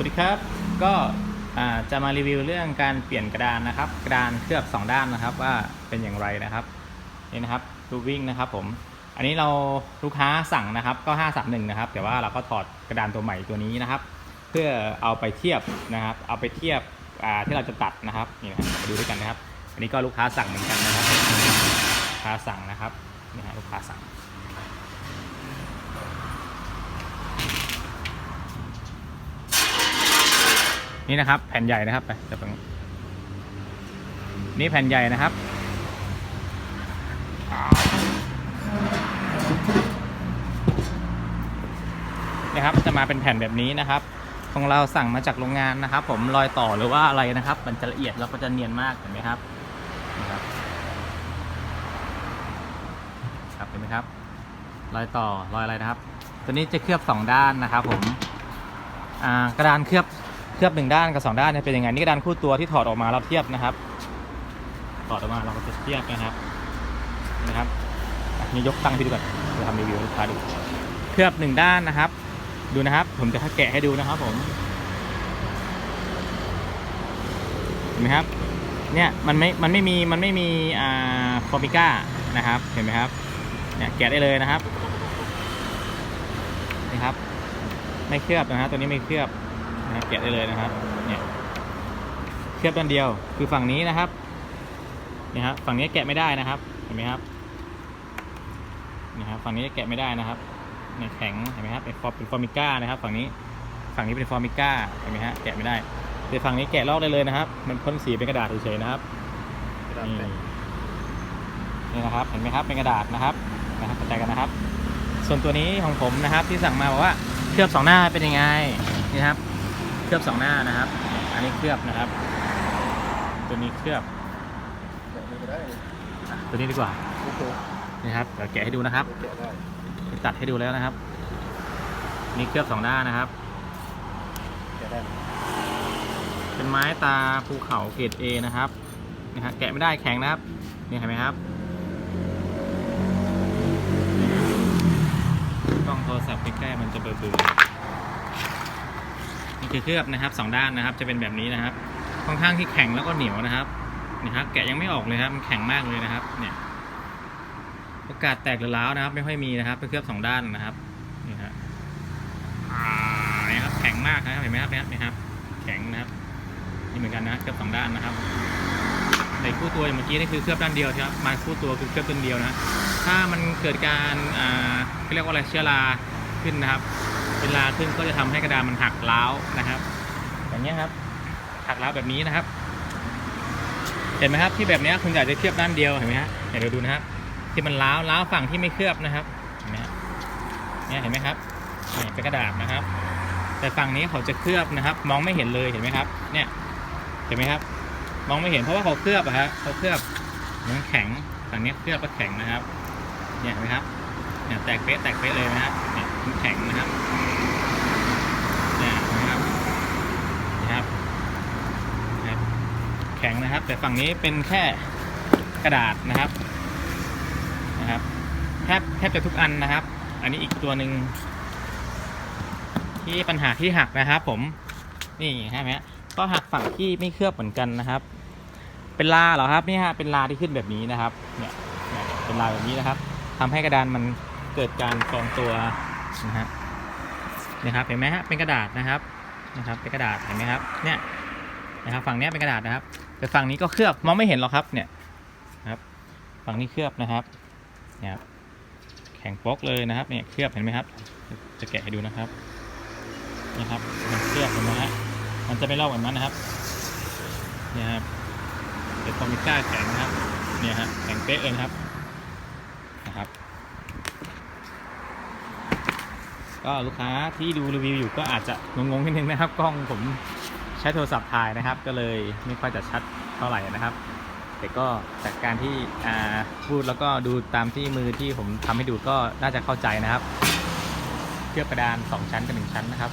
วัสดีครับ ก็จะมารีวิวเรื่องการเปลี่ยนกระดานนะครับ กระดานเคลือบ 2 ด้านนะครับ ว่าเป็นอย่างไรนะครับนี่นะครับรูวิ่งนะครับผมอันนี้เราลูกค้าสั่งนะครับก็ 531 นะครับ แต่ว่าเราก็ถอดกระดานตัวใหม่ตัวนี้นะครับ เพื่อเอาไปเทียบนะครับ เอาไปเทียบที่เราจะตัดนะครับนี่นะครับมาดูด้วยกันนะครับ อันนี้ก็ลูกค้าสั่งเหมือนกันนะครับลูกค้าสั่งนะครับนี่ฮะลูกค้าสั่ง นี่นะครับ แผ่นใหญ่นะครับไปจับตรงนี้แผ่นใหญ่นะครับนี่ครับจะมาเป็นแผ่นแบบนี้นะครับ ของเราสั่งมาจากโรงงานนะครับ ผมรอยต่อหรือว่าอะไรนะครับ มันจะละเอียดแล้วก็จะเนียนมากเห็นไหมครับนะครับครับเห็นไหมครับ รอยต่อรอยอะไรนะครับ ตัวนี้จะเคลือบสองด้านนะครับ ผมกระดานเคลือบ เคลือบหนึ่งด้านกับสองด้านเนี่ยเป็นยังไงนี่กระดานคู่ตัวที่ถอดออกมาเราเทียบนะครับ ถอดออกมาเราก็จะเทียบนะครับนะครับนี่ยกตั้งพี่ดูก่อนจะทำรีวิวลูกค้าดูเคลือบหนึ่งด้านนะครับ ดูนะครับ ผมจะแกะให้ดูนะครับผมเห็นไหมครับ เนี่ยมันไม่ มันไม่มี มันไม่มีอ่าฟอมิก้านะครับ เห็นไหมครับ เนี่ยแกะได้เลยนะครับ นี่ครับ ไม่เคลือบนะฮะตัวนี้ไม่เคลือบ นะครับแกะได้เลยนะครับ เนี่ยเคลือบด้านเดียวคือฝั่งนี้นะครับนี่ครับฝั่งนี้แกะไม่ได้นะครับ เห็นไหมครับนี่ครับฝั่งนี้แกะไม่ได้นะครับเนี่ยแข็งเห็นไหมครับเป็นฟอร์เป็นฟอร์มิก้านะครับ ฝั่งนี้ฝั่งนี้เป็นฟอร์มิก้าเห็นไหมฮะแกะไม่ได้แต่ฝั่งนี้แกะลอกได้เลยนะครับ มันพ่นสีเป็นกระดาษเฉยๆนะครับนี่นี่นะครับ เห็นไหมครับเป็นกระดาษนะครับนะครับเข้าใจกันนะครับ ส่วนตัวนี้ของผมนะครับที่สั่งมาบอกว่าเคลือบสองหน้าเป็นยังไงนี่ครับ เคลือบสองหน้านะครับ อันนี้เคลือบนะครับ ตัวนี้เคลือบแกะไม่ได้อะตัวนี้ดีกว่าโอ้โหนี่ครับ เดี๋ยวแกะให้ดูนะครับแกะได้ตัดให้ดูแล้วนะครับ นี่เคลือบสองด้านนะครับแกะได้เป็นไม้ตาภูเขาเกรด A นะครับนี่ฮะแกะไม่ได้แข็งนะครับ นี่เห็นไหมครับกล้องโทรศัพท์ใกล้ๆมันจะเบลอๆนี่ คือเคลือบนะครับสองด้านนะครับ จะเป็นแบบนี้นะครับ ค่อนข้างที่แข็งแล้วก็เหนียวนะครับนี่ครับแกะยังไม่ออกเลยครับมันแข็งมากเลยนะครับ เนี่ยโอกาสแตกหรือร้าวนะครับ ไม่ค่อยมีนะครับเป็นเคลือบสองด้านนะครับนี่ฮะอ่านี่ครับแข็งมากนะครับเห็นไหมครับเนี่ยนี่ครับ แข็งนะครับนี่เหมือนกันนะเคลือบสองด้านนะครับในคู่ตัวอย่างเมื่อกี้นี่คือเคลือบด้านเดียวใช่ไหมมาคู่ตัวคือเคลือบด้านเดียวนะ ถ้ามันเกิดการอ่าเรียกว่าอะไรเชื้อราขึ้นนะครับ เวลาขึ้นก็จะทำให้กระดานมันหักร้าวนะครับ อย่างนี้ยครับ หักร้าวแบบนี้นะครับ เห็นไหมครับที่แบบนี้คุณอยากจะเคลือบด้านเดียวเห็นไหมฮะเดี๋ยวเราดูนะครับ ที่มันร้าวร้าวฝั่งที่ไม่เคลือบนะครับเห็นไหมเนี่ยเห็นไหมครับนี่เป็นกระดาษนะครับ แต่ฝั่งนี้เขาจะเคลือบนะครับ มองไม่เห็นเลยเห็นไหมครับ เนี่ยเห็นไหมครับ มองไม่เห็นเพราะว่าเขาเคลือบอะฮะเขาเคลือบมันแข็งฝั่งนี้เคลือบก็แข็งนะครับ เนี่ยเห็นไหมครับเนี่ยแตกเป๊ะแตกเป๊ะเลยนะครับ แข็งนะครับนี่นะครับนะครับนะครับแข็งนะครับ แต่ฝั่งนี้เป็นแค่กระดาษนะครับนะครับแทบแทบจะทุกอันนะครับ อันนี้อีกตัวหนึ่งที่ปัญหาที่หักนะครับ ผมนี่ใช่ไหมก็หักฝั่งที่ไม่เคลือบเหมือนกันนะครับ เป็นลาเหรอครับนี่ฮะเป็นลาที่ขึ้นแบบนี้นะครับเนี่ยเป็นลาแบบนี้นะครับทำให้กระดานมันเกิดการกองตัว นะฮะเนี่ยครับเห็นไหมฮะเป็นกระดาษนะครับนะครับ เป็นกระดาษเห็นไหมครับเนี่ยนะครับฝั่งนี้เป็นกระดาษนะครับแต่ฝั่งนี้ก็เคลือบมองไม่เห็นหรอกครับเนี่ยครับฝั่งนี้เคลือบนะครับเนี่ยครับแข็งป๊กเลยนะครับเนี่ยเคลือบเห็นไหมครับ จะแกะให้ดูนะครับนี่ครับมันเคลือบเห็นไหมฮะมันจะไม่ลอกแบบนั้นนะครับเนี่ยครับเป็นฟอร์มิก้าแข็งนะครับเนี่ยฮะแข็งเป๊ะเลยครับนะครับ ก็ลูกค้าที่ดูรีวิวอยู่ก็อาจจะงงๆนิดนึงนะครับ กล้องผมใช้โทรศัพท์ถ่ายนะครับ ก็เลยไม่ค่อยจะชัดเท่าไหร่นะครับ แต่ก็จากการที่พูดแล้วก็ดูตามที่มือที่ผมทำให้ดูก็น่าจะเข้าใจนะครับ เคลือบกระดาน 2 ชั้นกับ1ชั้นนะครับ